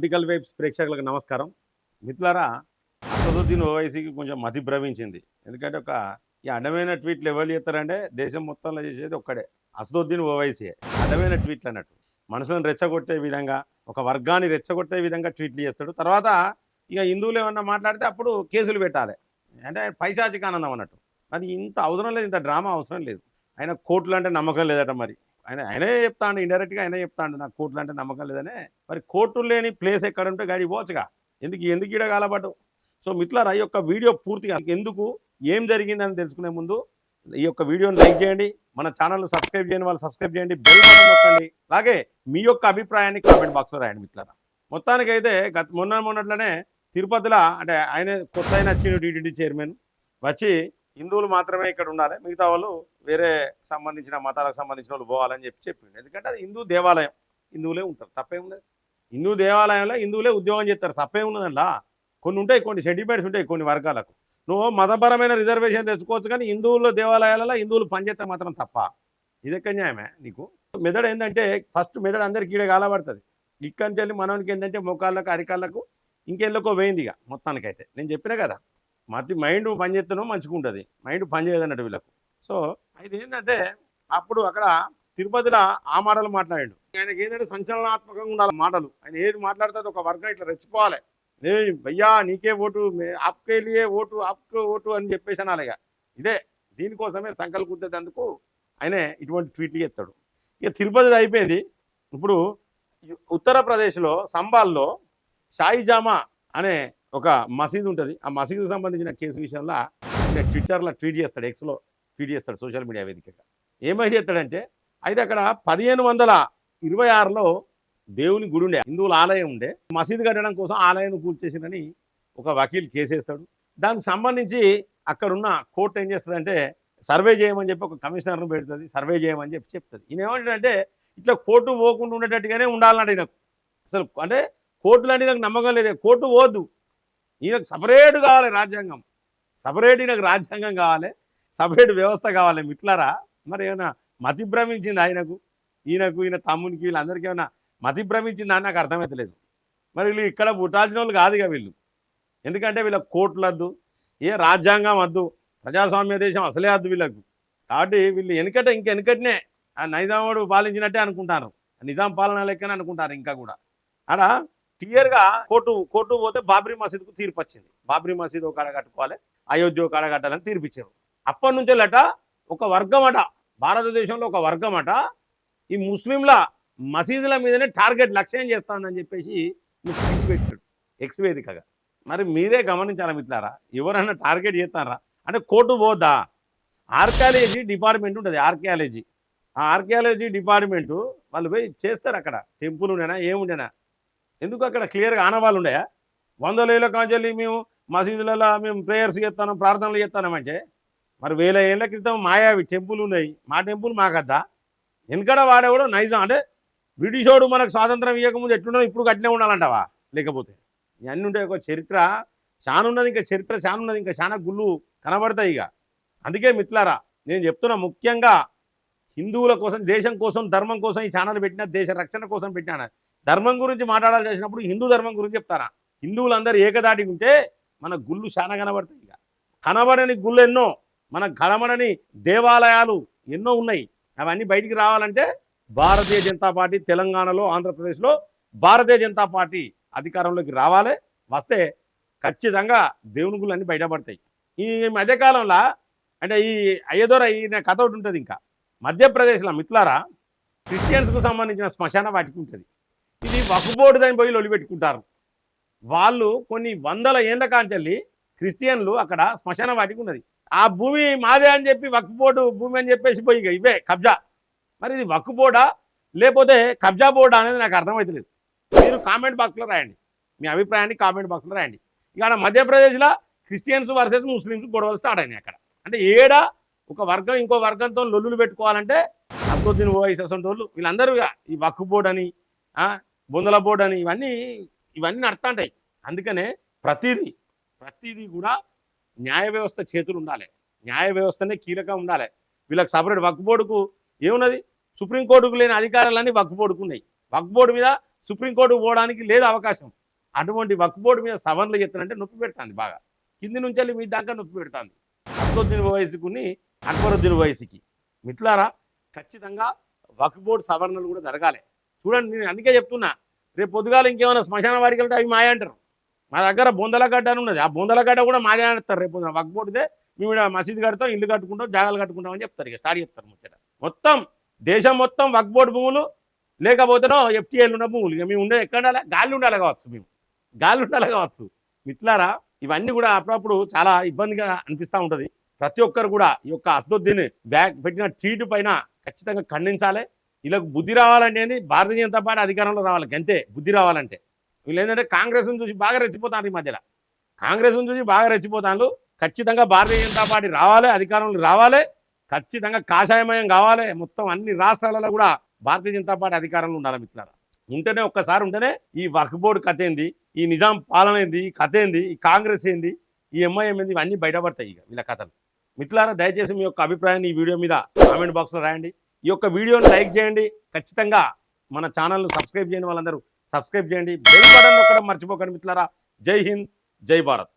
Political vibes ప్రేక్షకులకు నమస్కారం. మిత్రులారా అసదుద్దీన్ ఓవైసీకి కొంచెం మతి భ్రమించింది. ఎందుకంటే ఒక ఈ అడ్డమైన ట్వీట్లు ఎవరు చేస్తారంటే దేశం మొత్తంలో చేసేది ఒక్కడే. అసదుద్దీన్ ఓవైసీయే అడ్డమైన ట్వీట్లు అన్నట్టు. మనుషులను రెచ్చగొట్టే విధంగా ఒక వర్గాన్ని రెచ్చగొట్టే విధంగా ట్వీట్లు చేస్తాడు. తర్వాత ఇక హిందువులు ఏమన్నా మాట్లాడితే అప్పుడు కేసులు పెట్టాలి. అంటే ఆయన పైశాచిక ఆనందం అన్నట్టు. అది ఇంత అవసరం లేదు ఇంత డ్రామా అవసరం లేదు. ఆయన కోర్టులు అంటే నమ్మకం లేదట మరి. ఆయన ఆయనే చెప్తాడు ఇండైరెక్ట్గా ఆయనే చెప్తాడు నాకు కోర్టులు అంటే నమ్మకం లేదనే. మరి కోర్టులు లేని ప్లేస్ ఎక్కడ ఉంటే గాడి పోవచ్చుగా. ఎందుకు ఎందుకు ఈడ కాలబడ్డు సో మిత్లారా ఈ యొక్క వీడియో పూర్తిగా ఎందుకు ఏం జరిగిందని తెలుసుకునే ముందు ఈ యొక్క వీడియోని లైక్ చేయండి మన ఛానల్ సబ్స్క్రైబ్ చేయని వాళ్ళు సబ్స్క్రైబ్ చేయండి బెల్ బటన్ నొక్కండి. అలాగే మీ యొక్క అభిప్రాయాన్ని కామెంట్ బాక్స్లో రాయండి మిత్రులారా. మొత్తానికైతే గత మొన్న మొన్నట్లనే తిరుపతిలో అంటే ఆయన కొత్త ఆయన వచ్చిన టీటీడీ చైర్మన్ వచ్చి హిందువులు మాత్రమే ఇక్కడ ఉండాలి. మిగతా వాళ్ళు వేరే సంబంధించిన మతాలకు సంబంధించిన వాళ్ళు పోవాలని చెప్పి చెప్పిండు. ఎందుకంటే అది హిందూ దేవాలయం. హిందువులే ఉంటారు. తప్పేమున్నది హిందూ దేవాలయంలో హిందువులే ఉద్యోగం చేస్తారు. తప్పే ఉన్నదంలా కొన్ని ఉంటాయి కొన్ని సెటిల్మెంట్స్ ఉంటాయి కొన్ని వర్గాలకు. నువ్వు మతపరమైన రిజర్వేషన్ తెచ్చుకోవచ్చు కానీ హిందువుల దేవాలయాలలో హిందువులు పనిచేస్తే మాత్రం తప్ప. ఇది న్యాయమే నీకు? మెదడు ఏంటంటే ఫస్ట్ మెదడు అందరికి ఈడ కాలబడుతుంది ఇక్కడి నుంచి వెళ్ళి మనోనికి ఏంటంటే మోకాళ్ళకు అరికాళ్ళకు ఇంకెళ్ళకో వేయింది ఇక మొత్తానికైతే. నేను చెప్పిన కదా? మతి మైండ్ పనిచేస్తేనో మంచిగా ఉంటుంది మైండ్ పనిచేయదన్నట్టు వీళ్ళకు. సో అయితే ఏంటంటే అప్పుడు అక్కడ తిరుపతిలో ఆ మాటలు మాట్లాడాడు. ఆయనకి ఏంటంటే సంచలనాత్మకంగా ఉండాలి మాటలు. ఆయన ఏది మాట్లాడితే ఒక వర్గం ఇట్లా రెచ్చిపోవాలి. ఏ భయ్యా నీకే ఓటు ఆప్కేలియే ఓటు ఆప్కే ఓటు అని చెప్పేసి అనాలిగా ఇదే దీనికోసమే సంకల్పించేందుకు ఆయనే ఇటువంటి ట్వీట్లు చేస్తాడు. ఇక తిరుపతి అయిపోయింది. ఇప్పుడు ఉత్తరప్రదేశ్లో సంబాల్లో షాయిజామా అనే ఒక మసీదు ఉంటుంది. ఆ మసీదు సంబంధించిన కేసు విషయంలో ఆయన ట్విట్టర్లో ట్వీట్ చేస్తాడు ఎక్స్లో ట్వీట్ చేస్తాడు సోషల్ మీడియా వేదికగా. ఏమై చేస్తాడంటే అయితే అక్కడ పదిహేను వందల ఇరవై ఆరులో దేవుని గుడి ఉండే హిందువుల ఆలయం ఉండే మసీదు కట్టడం కోసం ఆలయం కూల్చేసిందని ఒక వకీల్ కేసేస్తాడు దానికి సంబంధించి అక్కడున్న కోర్టు ఏం చేస్తుందంటే సర్వే చేయమని చెప్పి ఒక కమిషనర్ను పెడుతుంది సర్వే చేయమని చెప్పి చెప్తుంది. ఈయన ఏమంటాడంటే ఇట్లా కోర్టు పోకుండా ఉండేటట్టుగానే ఉండాలన్నాడు ఈయనకు. అసలు అంటే కోర్టులు అంటే నాకు నమ్మకం లేదు. కోర్టు పోద్దు. ఈయనకు సపరేట్ కావాలి రాజ్యాంగం. సపరేట్ ఈయనకు రాజ్యాంగం కావాలి. సపరేట్ వ్యవస్థ కావాలి. మిట్లారా? మరి ఏమైనా మతి భ్రమించింది ఆయనకు? ఈయనకు ఈయన తమ్మునికి వీళ్ళందరికీ ఏమైనా మతి భ్రమించిందా అని నాకు అర్థమవుతలేదు మరి వీళ్ళు ఇక్కడ పుట్టాల్సిన వాళ్ళు కాదుగా వీళ్ళు. ఎందుకంటే వీళ్ళకి కోర్టులు వద్దు ఏ రాజ్యాంగం వద్దు ప్రజాస్వామ్య దేశం అసలే వద్దు వీళ్ళకు. కాబట్టి వీళ్ళు వెనుకట ఇంక వెనుకటనే ఆ నైజాముడు పాలించినట్టే అనుకుంటారు. నిజాం పాలన లెక్కనే అనుకుంటారు ఇంకా కూడా. ఆడ? క్లియర్గా కోర్టు కోర్టు పోతే బాబ్రీ మసీద్కు తీర్పు వచ్చింది. బాబ్రీ మసీద్ ఒక కాడ కట్టుకోవాలి అయోధ్య ఒక కాడ కట్టాలని తీర్పిచ్చారు. అప్పటి నుంచేలట ఒక వర్గం అట భారతదేశంలో ఒక వర్గం అట ఈ ముస్లింల మసీదుల మీదనే టార్గెట్ లక్ష్యం చేస్తానని చెప్పేసి పెట్టాడు ఎక్స్ వేదికగా. మరి మీరే గమనించాలా మిత్రులారా? ఎవరైనా టార్గెట్ చేస్తారా? అంటే కోర్టు పోదా ఆర్కియాలజీ డిపార్ట్మెంట్ ఉంటుంది ఆర్కియాలజీ. ఆ ఆర్కియాలజీ డిపార్ట్మెంటు వాళ్ళు పోయి చేస్తారు అక్కడ. టెంపుల్ ఉండేనా ఏముండేనా? ఎందుకు అక్కడ క్లియర్గా ఆనవాళ్ళు ఉండయా వందల ఏళ్ళ కాంచెల్లి మేము మసీదులలో మేము ప్రేయర్స్ చేస్తాం ప్రార్థనలు చేస్తామంటే మరి వేల ఏళ్ళ క్రితం మాయావి టెంపుల్ ఉన్నాయి. మా టెంపుల్ మాకద్దా? వెనకడ వాడేవాడు నైజం. అంటే బ్రిటిషోడు మనకు స్వాతంత్రం ఇవ్వకముందు ఎట్లున్నదో ఇప్పుడు కట్టినే ఉండాలంటావా? లేకపోతే. ఇవన్నీ ఉంటాయి ఒక చరిత్ర చాలా ఉన్నది ఇంకా చరిత్ర చాలా ఉన్నది ఇంకా చాలా గుళ్ళు కనబడతాయి ఇక. అందుకే మిత్లారా నేను చెప్తున్నా ముఖ్యంగా హిందువుల కోసం దేశం కోసం ధర్మం కోసం ఈ ఛానల్ పెట్టిన దేశ రక్షణ కోసం పెట్టినా ధర్మం గురించి మాట్లాడాలి చేసినప్పుడు హిందూ ధర్మం గురించి చెప్తారా? హిందువులందరూ ఏకదాటి ఉంటే మన గుళ్ళు చాలా కనబడతాయి ఇక. కనబడని గుళ్ళు ఎన్నో మన కనబడని దేవాలయాలు ఎన్నో ఉన్నాయి. అవన్నీ బయటికి రావాలంటే భారతీయ జనతా పార్టీ తెలంగాణలో ఆంధ్రప్రదేశ్లో భారతీయ జనతా పార్టీ అధికారంలోకి రావాలి. వస్తే ఖచ్చితంగా దేవుని గుళ్ళు అన్నీ బయటపడతాయి. ఈ మధ్యకాలంలో అంటే ఈ అయ్యదోర ఈయన కథ ఒకటి ఉంటుంది ఇంకా. మధ్యప్రదేశ్లో మిత్లారా క్రిస్టియన్స్కు సంబంధించిన శ్మశాన వాటికి ఉంటుంది. ఇది వక్బోర్డు దాని పోయి ఒలిపెట్టుకుంటారు వాళ్ళు కొన్ని వందల ఏళ్ళ కాంచెల్లి క్రిస్టియన్లు అక్కడ శ్మశాన వాటికి ఉన్నది. ఆ భూమి మాదే అని చెప్పి వక్బోర్డు భూమి అని చెప్పేసి పోయి ఇక ఇవే కబ్జా. మరి ఇది వక్బోర్డా లేకపోతే కబ్జా బోర్డా అనేది నాకు అర్థమవుతలేదు మీరు కామెంట్ బాక్స్లో రాయండి. మీ అభిప్రాయాన్ని కామెంట్ బాక్స్లో రాయండి. ఇక మధ్యప్రదేశ్లో క్రిస్టియన్స్ వర్సెస్ ముస్లిమ్స్ గొడవలు స్టార్ట్ అయినాయి అక్కడ. అంటే ఏడ ఒక వర్గం ఇంకో వర్గంతో లొల్లులు పెట్టుకోవాలంటే అబ్దుద్దీన్ ఓవైస్ అసలు వాళ్ళు వీళ్ళందరూ ఈ వక్ఫ్ బోర్డు అని ఆ, బొందల బోర్డు అని ఇవన్నీ ఇవన్నీ నడుతుంటాయి అందుకనే ప్రతిదీ ప్రతిదీ కూడా న్యాయ వ్యవస్థ చేతులు ఉండాలి. న్యాయ వ్యవస్థనే కీలకం ఉండాలి. వీళ్ళకి సపరేట్ వక్ బోర్డుకు ఏమున్నది? సుప్రీంకోర్టుకు లేని అధికారాలన్నీ వక్ బోర్డుకు ఉన్నాయి. వక్ బోర్డు మీద సుప్రీంకోర్టుకు పోవడానికి లేదు అవకాశం. అటువంటి వక్ బోర్డు మీద సవరణలు చేస్తానంటే నొప్పి పెడుతుంది బాగా. కింది నుంచి వెళ్ళి మీ దాకా నొప్పి పెడుతుంది. అక్బరుద్దీన్ వయసుకుని అక్బరుద్దీన్ వయసుకి మిట్లారా ఖచ్చితంగా వక్ బోర్డు సవరణలు కూడా జరగాలి. చూడండి నేను అందుకే చెప్తున్నా. రేపు పొద్దుగాల ఇంకేమైనా శ్మశాన వాడికి వెళ్తే అవి మాయ అంటారు. మా దగ్గర బొందలగడ్డ అని ఉన్నది. ఆ బొందలగడ్డ కూడా మాదే అంటారు. రేపు పొద్దున మేము మసీదు కడతాం ఇల్లు కట్టుకుంటాం జాగాలు కట్టుకుంటాం అని చెప్తారు. ఇక స్టార్ట్ చేస్తారు ముచ్చట. మొత్తం దేశం మొత్తం వగ్బోటు భూములు లేకపోతేనో ఎఫ్టీఐలు ఉన్న భూములు. ఇక మేము ఉండే ఎక్కడ ఉండాలి? గాలి ఉండాలి కావచ్చు మేము. గాలి ఉండాలి కావచ్చు. మిత్లారా ఇవన్నీ కూడా అప్పుడప్పుడు చాలా ఇబ్బందిగా అనిపిస్తూ ఉంటుంది. ప్రతి ఒక్కరు కూడా ఈ యొక్క అసదుద్దీన్ బ్యాగ్ పెట్టిన ట్వీట్ పైన ఖచ్చితంగా ఖండించాలి. వీళ్ళకు బుద్ధి రావాలంటే ఏంది భారతీయ జనతా పార్టీ అధికారంలో రావాలి అంతే. బుద్ధి రావాలంటే. వీళ్ళు ఏంటంటే కాంగ్రెస్ను చూసి బాగా రెచ్చిపోతారు ఈ మధ్యలో. కాంగ్రెస్ను చూసి బాగా రెచ్చిపోతాను ఖచ్చితంగా భారతీయ జనతా పార్టీ రావాలి అధికారంలో రావాలి. ఖచ్చితంగా కాషాయమయం కావాలి. మొత్తం అన్ని రాష్ట్రాలలో కూడా భారతీయ జనతా పార్టీ అధికారంలో ఉండాలి మిత్రులారా. ఉంటేనే ఒక్కసారి ఉంటేనే ఈ వక్ఫ్ బోర్డు కథ ఏంది? ఈ నిజాం పాలన ఏంది? ఈ కథ ఏంది? ఈ కాంగ్రెస్ ఏంది? ఈ ఎంఐఎం ఏంది? ఇవన్నీ బయటపడతాయి ఇక వీళ్ళ కథలు. మిత్రులారా దయచేసి మీ యొక్క అభిప్రాయాన్ని ఈ వీడియో మీద కామెంట్ బాక్స్లో రాయండి. ఈ యొక్క వీడియోని లైక్ చేయండి. ఖచ్చితంగా మన ఛానల్ను సబ్స్క్రైబ్ చేయని వాళ్ళందరూ సబ్స్క్రైబ్ చేయండి. బెల్ బటన్ నొక్కడం మర్చిపోకండి మిత్రులారా. జై హింద్ జై భారత్.